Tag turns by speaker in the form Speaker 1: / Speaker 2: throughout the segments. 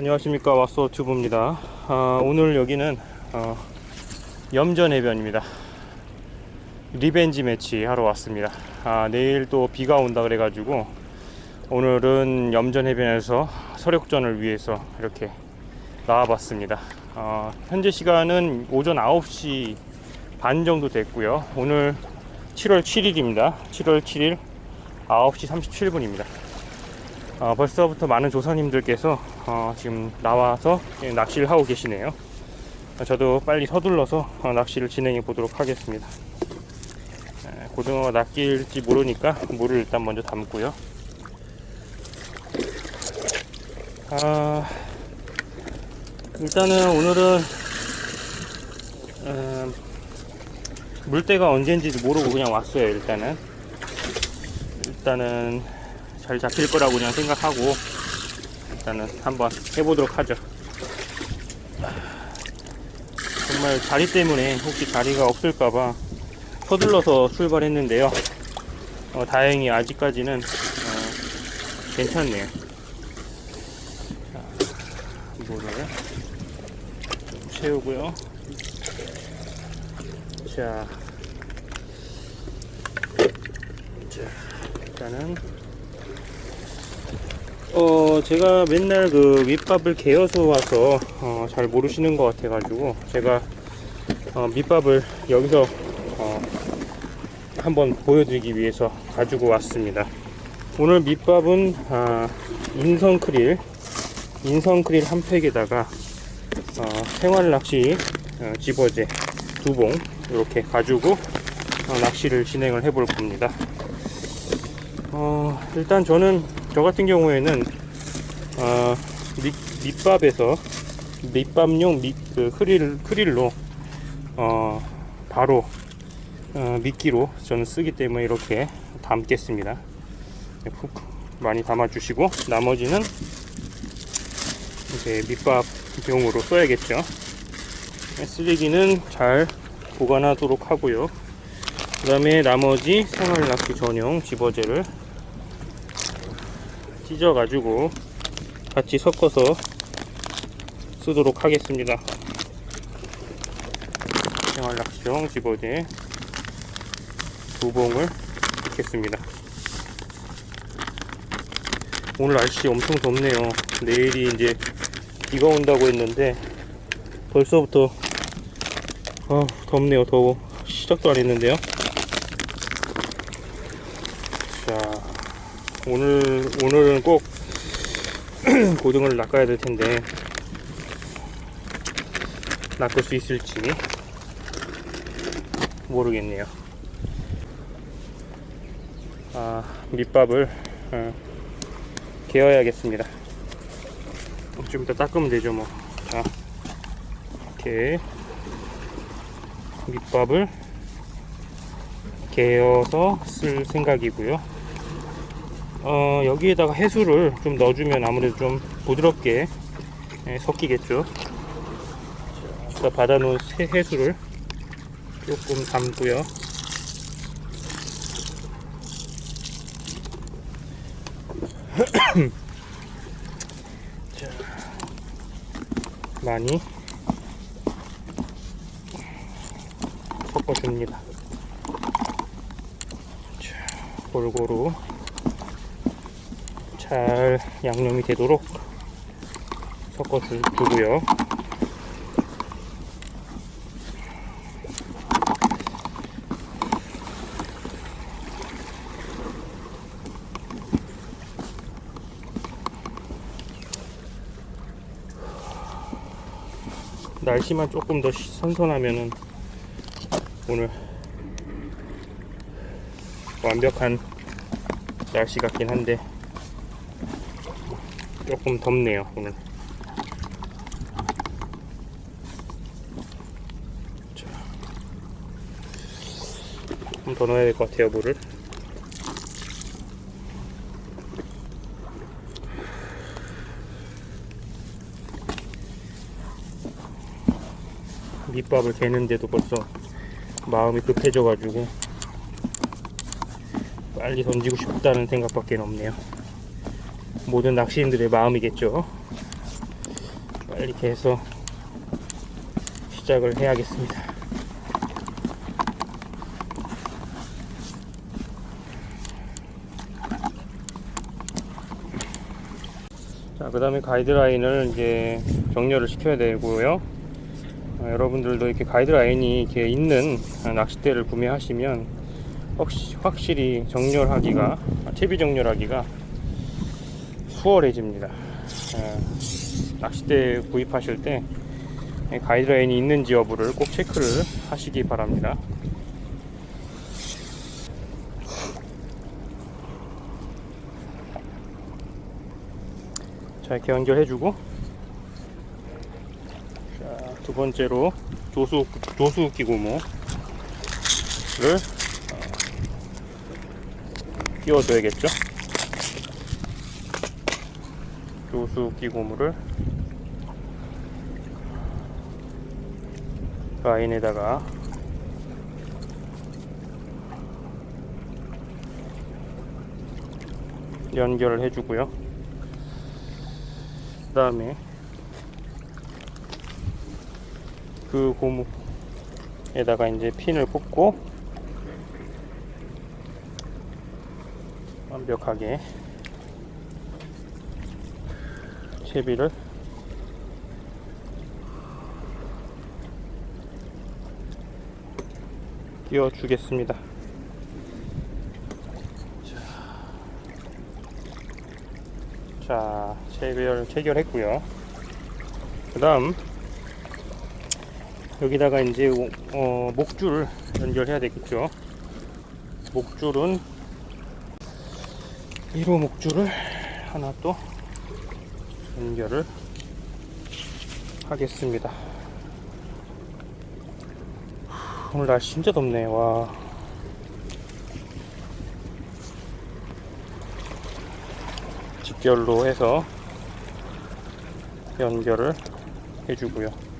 Speaker 1: 안녕하십니까 왓소 튜브입니다. 아, 오늘 여기는 어, 염전 해변입니다. 리벤지 매치 하러 왔습니다. 아, 내일 또 비가 온다 그래 가지고 오늘은 염전 해변에서 서력전을 위해서 이렇게 나와 봤습니다. 어, 현재 시간은 오전 9시 반 정도 됐고요. 오늘 7월 7일입니다. 7월 7일 9시 37분입니다. 어, 벌써부터 많은 조사님들께서 어, 지금 나와서 예, 낚시를 하고 계시네요. 어, 저도 빨리 서둘러서 어, 낚시를 진행해 보도록 하겠습니다. 에, 고등어가 낚일지 모르니까 물을 일단 먼저 담고요. 아, 일단은 오늘은 음, 물때가 언제인지 모르고 그냥 왔어요. 일단은 일단은 잘 잡힐 거라고 그냥 생각하고 일단은 한번 해보도록 하죠. 정말 자리 때문에 혹시 자리가 없을까봐 서둘러서 출발했는데요. 어, 다행히 아직까지는 어, 괜찮네요. 자, 좀 채우고요. 자, 자 일단은 어 제가 맨날 그 밑밥을 개어서 와서 어, 잘 모르시는 것 같아 가지고 제가 어, 밑밥을 여기서 어, 한번 보여드리기 위해서 가지고 왔습니다. 오늘 밑밥은 아, 인성 크릴 인성 크릴 한 팩에다가 어, 생활 낚시 어, 집어제 두 봉 이렇게 가지고 어, 낚시를 진행을 해 볼 겁니다. 어, 일단 저는 저 같은 경우에는 어, 밑, 밑밥에서 밑밥용 밑, 그 크릴, 크릴로 어, 바로 어, 미끼로 저는 쓰기 때문에 이렇게 담겠습니다. 네, 푹 많이 담아 주시고 나머지는 이제 밑밥용으로 써야겠죠. 네, 쓰레기는 잘 보관하도록 하고요. 그 다음에 나머지 생활 낚시 전용 집어제를 찢어가지고 같이 섞어서 쓰도록 하겠습니다. 생활 낚시용 집어제 두 봉을 넣겠습니다. 오늘 날씨 엄청 덥네요. 내일이 이제 비가 온다고 했는데 벌써부터 아 덥네요. 더워. 시작도 안 했는데요. 자, 오늘 오늘은 꼭 고등어를 낚아야 될 텐데 낚을 수 있을지 모르겠네요. 아 밑밥을 어, 개어야겠습니다. 좀 이따 닦으면 되죠 뭐. 자 이렇게 밑밥을 개어서 쓸 생각이고요. 어, 여기에다가 해수를 좀 넣어주면 아무래도 좀 부드럽게 예, 섞이겠죠. 자, 받아놓은 새 해수를 조금 담고요. 자, 많이 섞어줍니다. 자, 골고루 잘 양념이 되도록 섞어 주고요. 날씨만 조금 더 선선하면은 오늘 완벽한 날씨 같긴 한데 조금 덥네요 오늘 자, 조금 더 넣어야 될 것 같아요 물을. 밑밥을 개는데도 벌써 마음이 급해져 가지고 빨리 던지고 싶다는 생각밖에 없네요. 모든 낚시인들의 마음이겠죠. 빨리 개서 시작을 해야겠습니다. 자, 그 다음에 가이드라인을 이제 정렬을 시켜야 되고요. 어, 여러분들도 이렇게 가이드라인이 이렇게 있는 낚싯대를 구매하시면 확시, 확실히 정렬하기가, 아, 채비 정렬하기가 수월해집니다. 어, 낚싯대 구입하실 때 가이드라인이 있는지 여부를 꼭 체크를 하시기 바랍니다. 자 이렇게 연결해주고 자, 두 번째로 조수 조수 기 고무를 어, 끼워줘야겠죠 조수기 고무를 라인에다가 연결을 해주고요. 그 다음에 그 고무에다가 이제 핀을 꽂고 완벽하게 채비를 띄워주겠습니다. 자, 체결, 체결했고요. 그 다음, 여기다가 이제, 어, 목줄 연결해야 되겠죠. 목줄은 1호 목줄을 하나 또 연결을 하겠습니다. 오늘 날씨 진짜 덥네, 와. 직결로 해서 연결을 해주고요.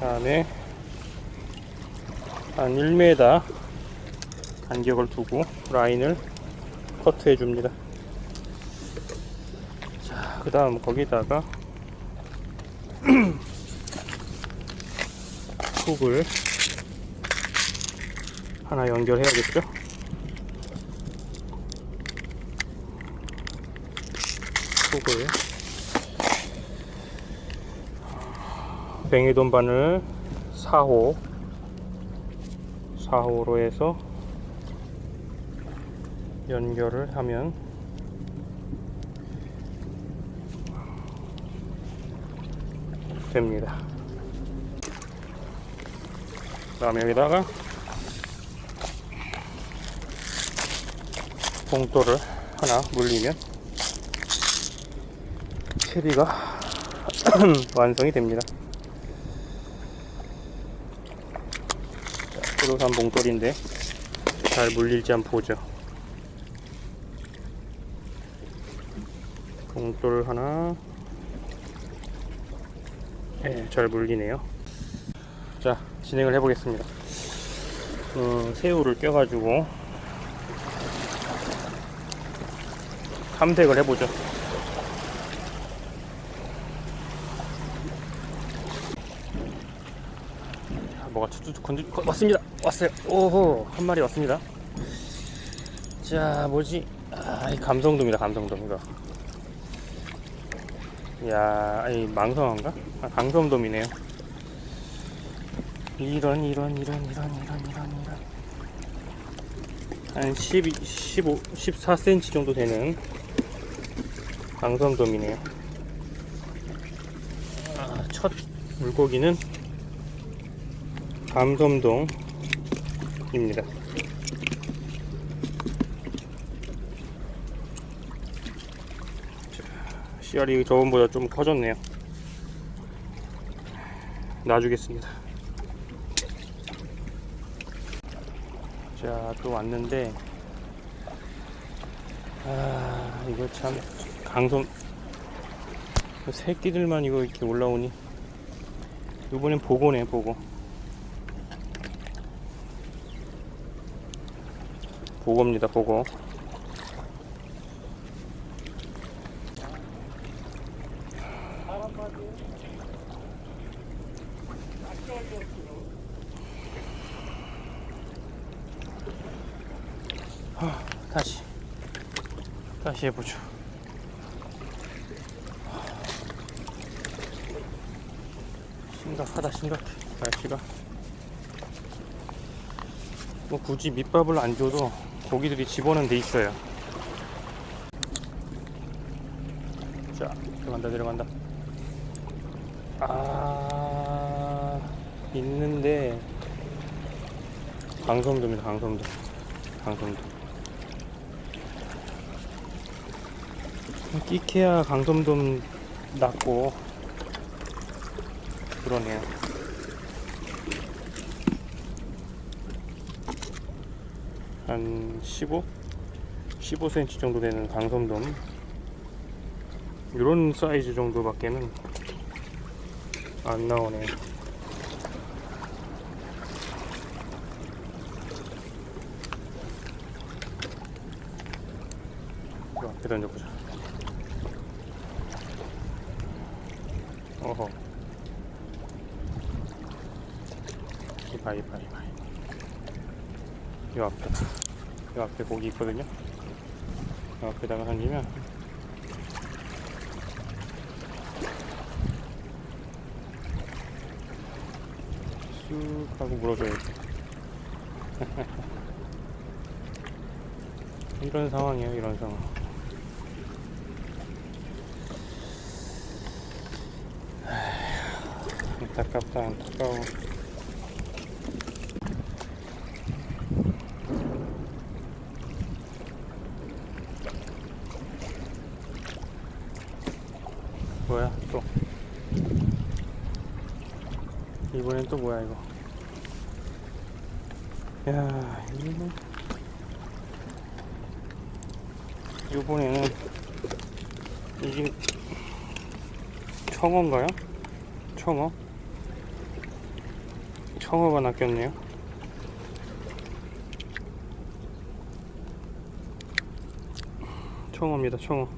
Speaker 1: 다음에 한 1m 간격을 두고 라인을 커트해 줍니다. 자, 그 다음 거기다가 훅을 하나 연결해야겠죠? 훅을 뱅이돈 바늘 4호 4호로 해서 연결을 하면 됩니다. 그 다음에 여기다가 봉돌을 하나 물리면 채비가 완성이 됩니다. 포도산 봉돌인데 잘 물릴지 한번 보죠. 봉돌 하나 네, 잘 물리네요. 자, 진행을 해보겠습니다. 어, 새우를 껴가지고 탐색을 해보죠. 아, 뭐가 툭툭 건드 거- 왔습니다. 왔어요. 오호 한 마리 왔습니다. 자, 뭐지? 아, 이 감성돔이다. 감성돔 이거. 야, 이 망성한가? 아, 강섬돔이네요. 이런 이런 이런 이런 이런 이런 이런 한 12, 15, 14cm 정도 되는 강섬돔이네요. 아, 첫 물고기는 감섬돔 입니다. 씨알이 저번보다 좀 커졌네요. 놔주겠습니다. 자, 또 왔는데, 아, 이거 참, 강솜, 새끼들만 이거 이렇게 올라오니 이번엔 보고네 보고 보고입니다 보고. 하, 다시. 다시 해보죠. 심각하다 심각해. 날씨가. 뭐 굳이 밑밥을 안 줘도 고기들이 집어는 돼 있어요. 자 들어간다 들어간다. 아 있는데. 강성도입니다 강성도. 강성도. 끼케야 강성돔 낮고 그러네요. 한 15? 15cm 정도 되는 강섬돔 이런 사이즈 정도밖에는 안 나오네요. 이 앞에 던져보자. 어허. 이봐 이봐 이봐 요 앞에. 요 앞에 고기 있거든요. 요 앞에다가 던지면 쑥 하고 물어줘야 돼 이런 상황이에요 이런 상황. 안타깝다 안타까워 뭐야 또 이번엔 또 뭐야 이거 야 이거 이번에는 이게 청어인가요? 청어? 청어가 낚였네요 청어입니다 청어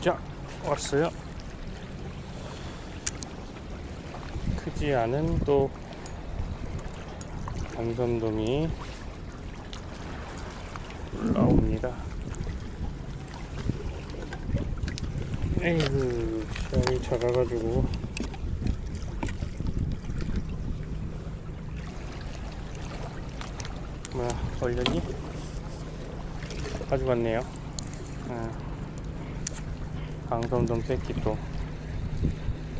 Speaker 1: 자 왔어요 크지 않은 또 강섬돔이 올라옵니다 에이구 시험이 작아가지고 뭐야 걸렸니? 가져갔네요 아. 강섬돔 새끼 또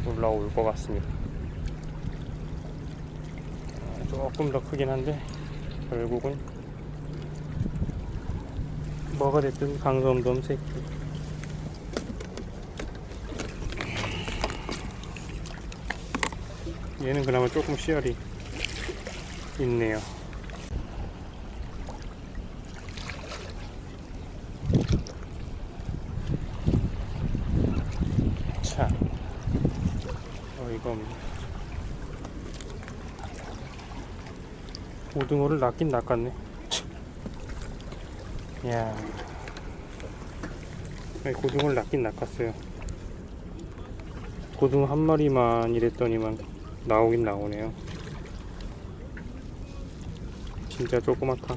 Speaker 1: 올라올 것 같습니다. 아, 조금 더 크긴 한데 결국은 뭐가 됐든 강섬돔 새끼. 얘는 그나마 조금 씨알이 있네요. 자, 어이가 없네. 고등어를 낚긴 낚았네. 야, 고등어를 낚긴 낚았어요. 고등어 한 마리만 이랬더니만 나오긴 나오네요. 진짜 조그맣다.